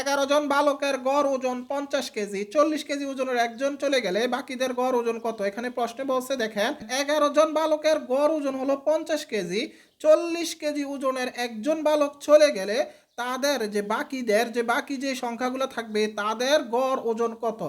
এগারো জন বালকের গড় ওজন পঞ্চাশ কেজি, চল্লিশ কেজি ওজনের একজন চলে গেলে বাকিদের গড় ওজন কত? এখানে প্রশ্নে বলছে, দেখেন, এগারো জন বালকের গড় ওজন হলো পঞ্চাশ কেজি, চল্লিশ কেজি ওজনের একজন বালক চলে গেলে তাদের যে বাকিদের, যে বাকি যে সংখ্যাগুলো থাকবে, তাদের গড় ওজন কত?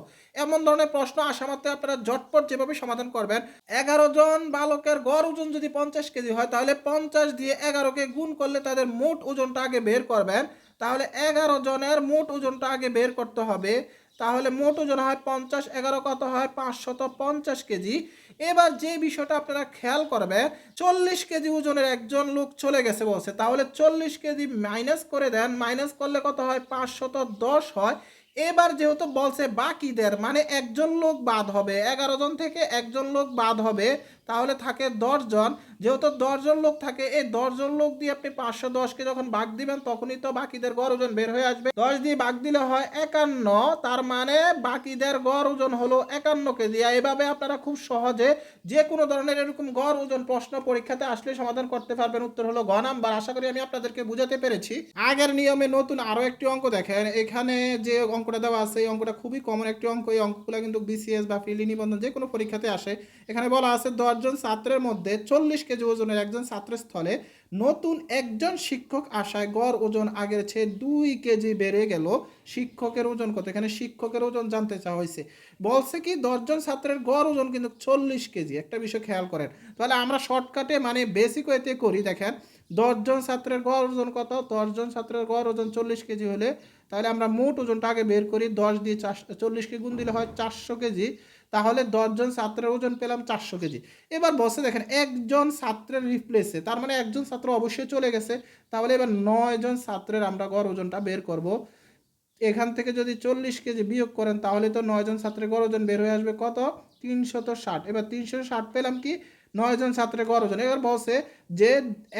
এমন ধরনের প্রশ্ন আসা মাত্র আপনারা ঝটপট যেভাবে সমাধান করবেন। এগারো জন বালকের গড় ওজন যদি পঞ্চাশ কেজি হয়, তাহলে পঞ্চাশ দিয়ে এগারোকে গুণ করলে তাদের মোট ওজনটা আগে বের করবেন। তাহলে এগারো জনের মোট ওজনটা আগে বের করতে হবে। তাহলে মোট ওজন হয় পঞ্চাশ, এগারো কত হয়? পাঁচশত পঞ্চাশ কেজি। এবার যে বিষয়টা আপনারা খেয়াল করবেন, চল্লিশ কেজি ওজনের একজন লোক চলে গেছে বসে তাহলে চল্লিশ কেজি মাইনাস করে দেন। মাইনাস করলে কত হয়? পাঁচশত দশ হয়। এবার যেহেতু বলছে বাকিদের মানে একজন লোক বাদ হবে, এগারো জন থেকে একজন লোক বাদ হবে, তাহলে থাকে জন। যেহেতু জন লোক থাকে, এই জন লোক দিয়ে আপনি পাঁচশো দশকে যখন ভাগ দিবেন, তখনই তো বাকিদের গড় ওজন বের হয়ে আসবে। দশ দিয়ে ভাগ দিলে হয় একান্ন, তার মানে বাকিদের গড় ওজন হলো একান্ন কেজি। এভাবে আপনারা খুব সহজে যে কোনো ধরনের এরকম গড় ওজন প্রশ্ন পরীক্ষাতে আসলে সমাধান করতে পারবেন। উত্তর হলো ঘ নাম্বার। আশা করি আমি আপনাদেরকে বুঝাতে পেরেছি। আগের নিয়মে নতুন আরও একটি অঙ্ক দেখেন। এখানে যে অঙ্কটা দেওয়া আছে, এই অঙ্কটা খুবই কমন একটি অঙ্ক, এই অঙ্কগুলো কিন্তু বিসিএস বা ফিলি নিবন্ধন যে কোনো পরীক্ষাতে আসে। এখানে বলা আছে, দশজন ছাত্রের মধ্যে চল্লিশ কেজি ওজনের একজন ছাত্রের স্থলে নতুন একজন শিক্ষক আসায় গড় ওজন আগের চেয়ে দুই কেজি বেড়ে গেল। শিক্ষকের ওজন কত? এখানে শিক্ষকের ওজন জানতে চাওয়া হয়েছে। বলছে কি, দশজন ছাত্রের গড় ওজন কিন্তু চল্লিশ কেজি। একটা বিষয় খেয়াল করেন। তাহলে আমরা শর্টকাটে মানে বেসিক ওয়েতে করি, দেখেন দশজন ছাত্রের গড় ওজন কত? দশজন ছাত্রের গড় ওজন চল্লিশ কেজি হলে তাহলে আমরা মোট ওজনটা আগে বের করি দশ দিয়ে চার চল্লিশকে গুণ দিলে হয় চারশো কেজি। তাহলে দশজন ছাত্রের ওজন পেলাম চারশো কেজি। এবার বসে দেখেন, একজন ছাত্রের রিপ্লেসে তার মানে একজন ছাত্র অবশ্যই চলে গেছে, তাহলে এবার নয়জন ছাত্রের আমরা গড় ওজনটা বের করব। এখান থেকে যদি চল্লিশ কেজি বিয়োগ করেন, তাহলে তো নয়জন ছাত্রের গড় ওজন বের হয়ে আসবে কত? তিনশত ষাট। এবার তিনশো ষাট পেলাম কি? নয়জন ছাত্রের গড় ওজন এবার বলছে যে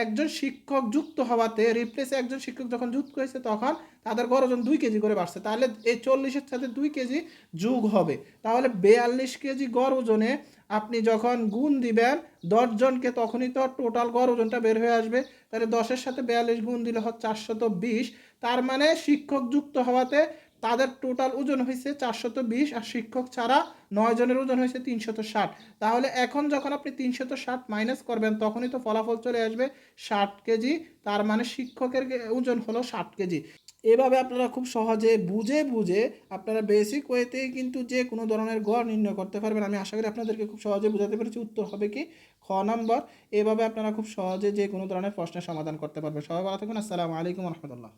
একজন শিক্ষক যুক্ত হওয়াতে রিপ্লেসে একজন শিক্ষক যখন যুক্ত হয়েছে তখন তাদের গড় ওজন দুই কেজি করে বাড়ছে। তাহলে এই চল্লিশের সাথে দুই কেজি যোগ হবে। তাহলে বেয়াল্লিশ কেজি গড় ওজনে আপনি যখন গুণ দিবেন দশজনকে তখনই তো টোটাল গড় ওজনটা বের হয়ে আসবে। তাহলে দশের সাথে বিয়াল্লিশ গুণ দিলে হচ্ছে চারশত বিশ। তার মানে শিক্ষক যুক্ত হওয়াতে তাদের টোটাল ওজন হয়েছে চারশত বিশ আর শিক্ষক ছাড়া নয় জনের ওজন হয়েছে তিনশত ষাট। তাহলে এখন যখন আপনি তিনশত ষাট মাইনাস করবেন, তখনই তো ফলাফল চলে আসবে ষাট কেজি, তার মানে শিক্ষকের ওজন হলো ষাট কেজি। এভাবে আপনারা খুব সহজে বুঝে বুঝে আপনারা বেসিক ওয়েতেই কিন্তু যে কোনো ধরনের গড় নির্ণয় করতে পারবেন। আমি আশা করি আপনাদেরকে খুব সহজে বোঝাতে পেরেছি। উত্তর হবে কি? খ নম্বর, এভাবে আপনারা খুব সহজে যে কোনো ধরনের প্রশ্নের সমাধান করতে পারবেন। সবাই ভালো থাকুন। আসসালামু আলাইকুম রহমতুল্লাহ।